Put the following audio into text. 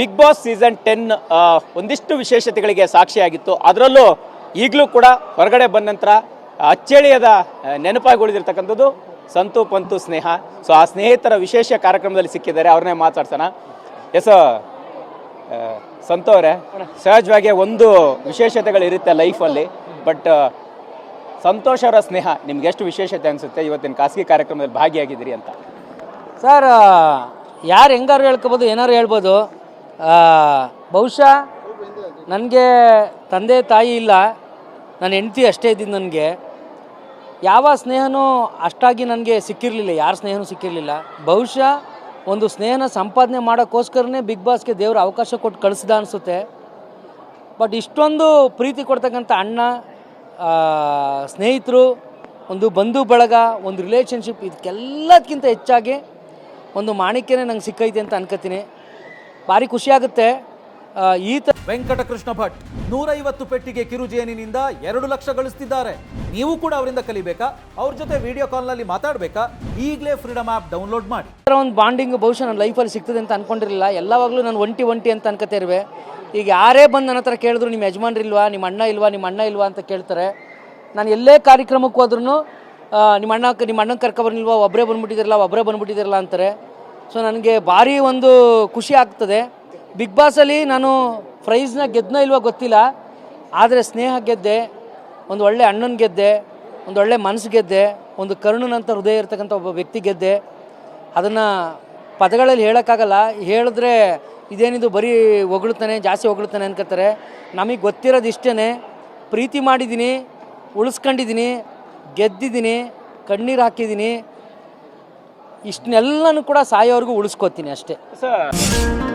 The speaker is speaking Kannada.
ಬಿಗ್ ಬಾಸ್ ಸೀಸನ್ ಟೆನ್ ಒಂದಿಷ್ಟು ವಿಶೇಷತೆಗಳಿಗೆ ಸಾಕ್ಷಿಯಾಗಿತ್ತು. ಅದರಲ್ಲೂ ಈಗಲೂ ಕೂಡ ಹೊರಗಡೆ ಬಂದ ನಂತರ ಅಚ್ಚಳಿಯದ ನೆನಪಾಗಿ ಉಳಿದಿರ್ತಕ್ಕಂಥದ್ದು ಸಂತು ಪಂತು ಸ್ನೇಹ. ಸೊ ಆ ಸ್ನೇಹಿತರ ವಿಶೇಷ ಕಾರ್ಯಕ್ರಮದಲ್ಲಿ ಸಿಕ್ಕಿದ್ದಾರೆ, ಅವ್ರನ್ನೇ ಮಾತಾಡ್ಸೋಣ. ಎಸ್ ಸಂತು ಅವರೇ ಸಹಜವಾಗಿ ಒಂದು ವಿಶೇಷತೆಗಳು ಇರುತ್ತೆ ಲೈಫಲ್ಲಿ, ಬಟ್ ಸಂತೋಷ ಅವರ ಸ್ನೇಹ ನಿಮ್ಗೆ ಎಷ್ಟು ವಿಶೇಷತೆ ಅನಿಸುತ್ತೆ ಇವತ್ತಿನ ಖಾಸಗಿ ಕಾರ್ಯಕ್ರಮದಲ್ಲಿ ಭಾಗಿಯಾಗಿದ್ದೀರಿ ಅಂತ? ಸರ್ ಯಾರು ಹೆಂಗಾರು ಹೇಳ್ಕೋಬೋದು, ಏನಾರು ಹೇಳ್ಬೋದು. ಬಹುಶಃ ನನಗೆ ತಂದೆ ತಾಯಿ ಇಲ್ಲ. ನನ್ನ ಹೆಂಡತಿ ಅಷ್ಟೇ ಇದ್ದೀನಿ ನನಗೆ. ಯಾವ ಸ್ನೇಹನೂ ಅಷ್ಟಾಗಿ ನನಗೆ ಸಿಕ್ಕಿರಲಿಲ್ಲ, ಯಾರ ಸ್ನೇಹನೂ ಸಿಕ್ಕಿರಲಿಲ್ಲ. ಬಹುಶಃ ಒಂದು ಸ್ನೇಹನ ಸಂಪಾದನೆ ಮಾಡೋಕ್ಕೋಸ್ಕರನೇ ಬಿಗ್ ಬಾಸ್ಗೆ ದೇವರು ಅವಕಾಶ ಕೊಟ್ಟು ಕಳಿಸ್ದ ಅನಿಸುತ್ತೆ. ಬಟ್ ಇಷ್ಟೊಂದು ಪ್ರೀತಿ ಕೊಡ್ತಕ್ಕಂಥ ಅಣ್ಣ ಸ್ನೇಹಿತರು, ಒಂದು ಬಂಧು ಬಳಗ, ಒಂದು ರಿಲೇಷನ್ಶಿಪ್ ಇದಕ್ಕೆಲ್ಲದಕ್ಕಿಂತ ಹೆಚ್ಚಾಗಿ ಒಂದು ಮಾಣಿಕ್ಯನೇ ನಂಗೆ ಸಿಕ್ಕೈತೆ ಅಂತ ಅನ್ಕೋತೀನಿ. ಭಾರಿ ಖುಷಿಯಾಗುತ್ತೆ. ಈತ ಈ ಥರ ವೆಂಕಟಕೃಷ್ಣ ಭಟ್ ನೂರೈವತ್ತು ಪೆಟ್ಟಿಗೆ ಕಿರುಜೇನಿನಿಂದ ಎರಡು ಲಕ್ಷ ಗಳಿಸ್ತಿದ್ದಾರೆ. ನೀವು ಕೂಡ ಅವರಿಂದ ಕಲಿಬೇಕಾ? ಅವ್ರ ಜೊತೆ ವಿಡಿಯೋ ಕಾಲ್ನಲ್ಲಿ ಮಾತಾಡಬೇಕಾ? ಈಗಲೇ ಫ್ರೀಡಮ್ ಆ್ಯಪ್ ಡೌನ್ಲೋಡ್ ಮಾಡಿ. ಒಂದು ಬಾಂಡಿಂಗ್ ಬಹುಶಃ ನನ್ನ ಲೈಫಲ್ಲಿ ಸಿಗ್ತದೆ ಅಂತ ಅನ್ಕೊಂಡಿರಲಿಲ್ಲ. ಎಲ್ಲವಾಗಲೂ ನಾನು ಒಂಟಿ ಒಂಟಿ ಅಂತ ಅನ್ಕೋತಿರುವೆ ಈಗ ಯಾರೇ ಬಂದು ನನ್ನ ಹತ್ರ ಕೇಳಿದ್ರು ನಿಮ್ಮ ಯಜಮಾನ್ರಿಲ್ವಾ ನಿಮ್ಮ ಅಣ್ಣ ಇಲ್ವಾ ನಿಮ್ಮ ಅಣ್ಣ ಇಲ್ವಾ ಅಂತ ಕೇಳ್ತಾರೆ. ನಾನು ಎಲ್ಲೇ ಕಾರ್ಯಕ್ರಮಕ್ಕೆ ಹೋದ್ರೂ ನಿಮ್ಮ ಅಣ್ಣ ನಿಮ್ಮ ಅಣ್ಣನ ಕರ್ಕೊಬರ್ನಿಲ್ವಾ ಒಬ್ಬರೇ ಬಂದ್ಬಿಟ್ಟಿದ್ದೀರಲ್ಲ ಒಬ್ಬರೇ ಬಂದ್ಬಿಟ್ಟಿದ್ದೀರಲ್ಲ ಅಂತಾರೆ. ಸೊ ನನಗೆ ಭಾರಿ ಒಂದು ಖುಷಿ ಆಗ್ತದೆ. ಬಿಗ್ ಬಾಸಲ್ಲಿ ನಾನು ಪ್ರೈಸ್ನ ಗೆದ್ದನ ಇಲ್ವೋ ಗೊತ್ತಿಲ್ಲ. ಆದರೆ ಸ್ನೇಹ ಗೆದ್ದೆ, ಒಂದು ಒಳ್ಳೆ ಅಣ್ಣನ ಗೆದ್ದೆ, ಒಂದು ಒಳ್ಳೆ ಮನಸ್ಸು ಗೆದ್ದೆ, ಒಂದು ಕರುಣನಂತ ಹೃದಯ ಇರ್ತಕ್ಕಂಥ ಒಬ್ಬ ವ್ಯಕ್ತಿ ಗೆದ್ದೆ. ಅದನ್ನು ಪದಗಳಲ್ಲಿ ಹೇಳೋಕ್ಕಾಗಲ್ಲ. ಹೇಳಿದ್ರೆ ಇದೇನಿದು ಬರೀ ಹೊಗಳ್ತಾನೆ, ಜಾಸ್ತಿ ಹೊಗಳುತ್ತಾನೆ ಅನ್ಕೋತಾರೆ. ನಮಗೆ ಗೊತ್ತಿರೋದು ಇಷ್ಟೇ ಪ್ರೀತಿ ಮಾಡಿದ್ದೀನಿ ಉಳಿಸ್ಕೊಂಡಿದ್ದೀನಿ ಗೆದ್ದಿದ್ದೀನಿ ಕಣ್ಣೀರು ಹಾಕಿದ್ದೀನಿ ಇಷ್ಟನ್ನೆಲ್ಲನೂ ಕೂಡ ಸಾಯೋವರೆಗೂ ಉಳಿಸ್ಕೊತೀನಿ ಅಷ್ಟೇ. ಸರ್.